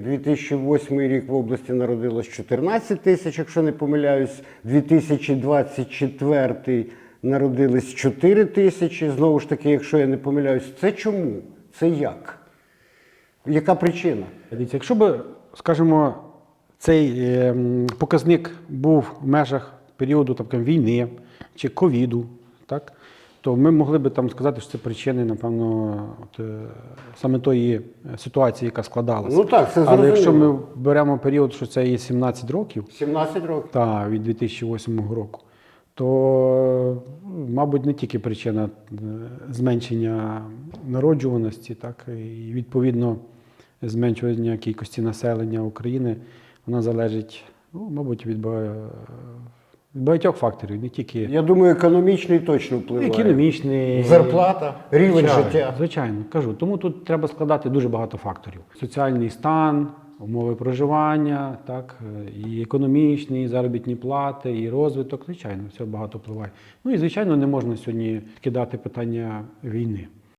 2008 рік в області народилось 14 тисяч, якщо не помиляюсь. 2024 народились 4 тисячі. Знову ж таки, якщо я не помиляюсь, це чому? Це як? Яка причина? Дивіться, якщо б, скажімо, цей е, показник був в межах періоду там, там, війни чи ковіду, так, то ми могли б там сказати, що це причини, напевно, от, е, саме тої е, ситуації, яка складалася. Ну так, це Але якщо ми беремо період, що це є 17 років, 17 років. та, від 2008 року, то, мабуть, не тільки причина е, зменшення народжуваності, так, і відповідно зменшування кількості населення України, вона залежить, ну, мабуть, від багатьох факторів, не тільки Я думаю, економічний точно впливає. економічний, Зарплата, рівень Звичайно, життя. Звичайно, кажу. Тому тут треба складати дуже багато факторів: соціальний стан, умови проживання, так, е, і економічний, і заробітні плати, і розвиток. Звичайно, все багато впливає. Ну і звичайно, не можна сьогодні кидати питання війни.